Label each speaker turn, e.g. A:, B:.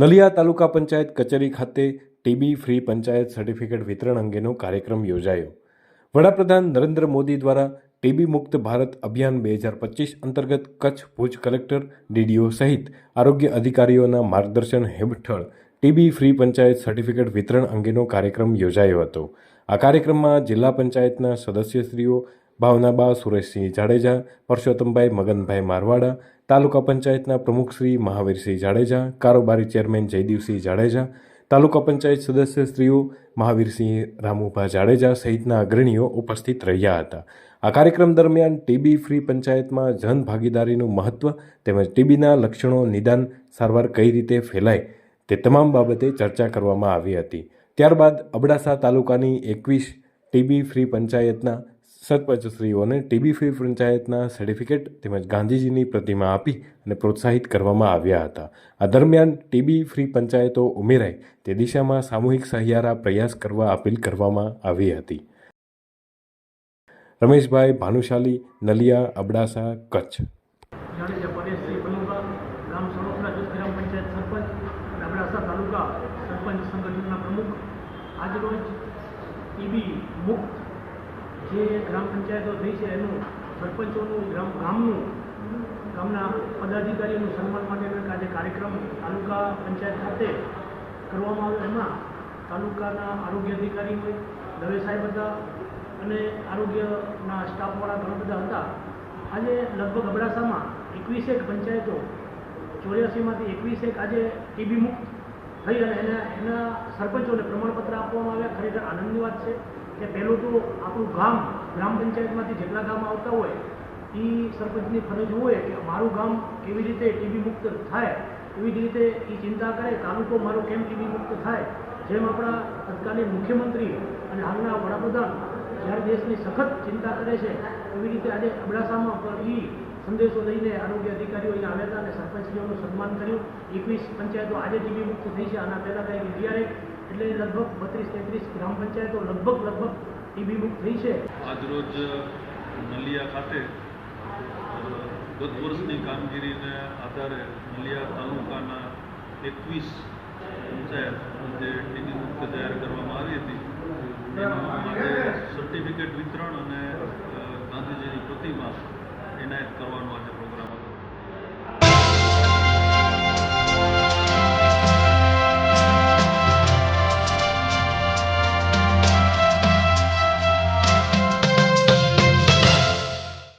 A: નલિયા તાલુકા પંચાયત કચેરી ખાતે TB free panchayat certificate વિતરણ અંગેનો કાર્યક્રમ યોજાયો. વડાપ્રધાન નરેન્દ્ર મોદી દ્વારા ટીબી મુક્ત ભારત અભિયાન બે હજાર પચીસ અંતર્ગત કચ્છ ભુજ કલેક્ટર ડીડીઓ સહિત આરોગ્ય અધિકારીઓના માર્ગદર્શન હેઠળ ટીબી ફ્રી પંચાયત સર્ટિફિકેટ વિતરણ અંગેનો કાર્યક્રમ યોજાયો હતો. આ કાર્યક્રમમાં જિલ્લા પંચાયતના સદસ્યશ્રીઓ ભાવનાબા સુરેશસિંહ જાડેજા, પરસોત્તમભાઈ મગનભાઈ મારવાડા, તાલુકા પંચાયતના પ્રમુખશ્રી મહાવીરસિંહ જાડેજા, કારોબારી ચેરમેન જયદીવસિંહ જાડેજા, તાલુકા પંચાયત સદસ્ય સ્ત્રીઓ મહાવીરસિંહ રામુભા જાડેજા સહિતના અગ્રણીઓ ઉપસ્થિત રહ્યા હતા. આ કાર્યક્રમ દરમિયાન ટીબી ફ્રી પંચાયતમાં જન ભાગીદારીનું મહત્વ તેમજ ટીબીના લક્ષણો નિદાન સારવાર કઈ રીતે ફેલાય તે તમામ બાબતે ચર્ચા કરવામાં આવી હતી. ત્યારબાદ અબડાસા તાલુકાની એકવીસ ટીબી ફ્રી પંચાયતના સરપંચશ્રીઓને ટીબી ફ્રી પંચાયતના સર્ટિફિકેટ તેમજ ગાંધીજીની પ્રતિમા આપી અને પ્રોત્સાહિત કરવામાં આવ્યા હતા. આ દરમિયાન ટીબી ફ્રી પંચાયતો ઉમેરાય તે દિશામાં સામૂહિક સહિયારા પ્રયાસ કરવા અપીલ કરવામાં આવી હતી. રમેશભાઈ ભાનુશાલી, નલિયા, અબડાસા, કચ્છ.
B: સંગઠનના પ્રમુખ. આજરોજ મુક્ત જે ગ્રામ પંચાયતો થઈ છે, એનું સરપંચોનું ગ્રામ, ગામનું, ગામના પદાધિકારીઓનું સન્માન માટેનો આજે કાર્યક્રમ તાલુકા પંચાયત ખાતે કરવામાં આવ્યો. એમાં તાલુકાના આરોગ્ય અધિકારી હોય, દવે સાહેબ હતા અને આરોગ્યના સ્ટાફવાળા ઘણા બધા હતા. આજે લગભગ અબડાસામાં એકવીસેક પંચાયતો, ચોર્યાસીમાંથી એકવીસેક આજે ટીબી મુક્ત થઈ અને એના એના સરપંચોને પ્રમાણપત્ર આપવામાં આવ્યા. ખરેખર આનંદની વાત છે. કે પહેલું તો આપણું ગામ ગ્રામ પંચાયતમાંથી જેટલા ગામ આવતા હોય, એ સરપંચની ફરજ હોય કે મારું ગામ કેવી રીતે ટીબી મુક્ત થાય, એવી જ રીતે એ ચિંતા કરે, તાલુકો મારો કેમ ટીબી મુક્ત થાય, જેમ આપણા તત્કાલીન મુખ્યમંત્રી અને હાલના વડાપ્રધાન જ્યારે દેશની સખત ચિંતા કરે છે, એવી રીતે આજે અબડાસામાં પણ એ સંદેશો લઈને આરોગ્ય અધિકારીઓ અહીંયા આવ્યા હતા અને સરપંચશ્રીઓનું સન્માન કર્યું. એકવીસ પંચાયતો આજે ટીબી મુક્ત થઈ છે. આના પહેલાં કંઈક ઇન્ડિયા એટલે લગભગ બત્રીસ તેત્રીસ ગ્રામ પંચાયતો લગભગ લગભગ ટીબી મુક્ત થઈ છે.
C: આજરોજ નલિયા ખાતે ગત વર્ષની કામગીરીને આધારે નલિયા તાલુકાના એકવીસ પંચાયત જે ટીબી મુક્ત જાહેર કરવામાં આવી હતી. આજે સર્ટિફિકેટ વિતરણ અને ગાંધીજીની પ્રતિમા એનાયત કરવાનું આજે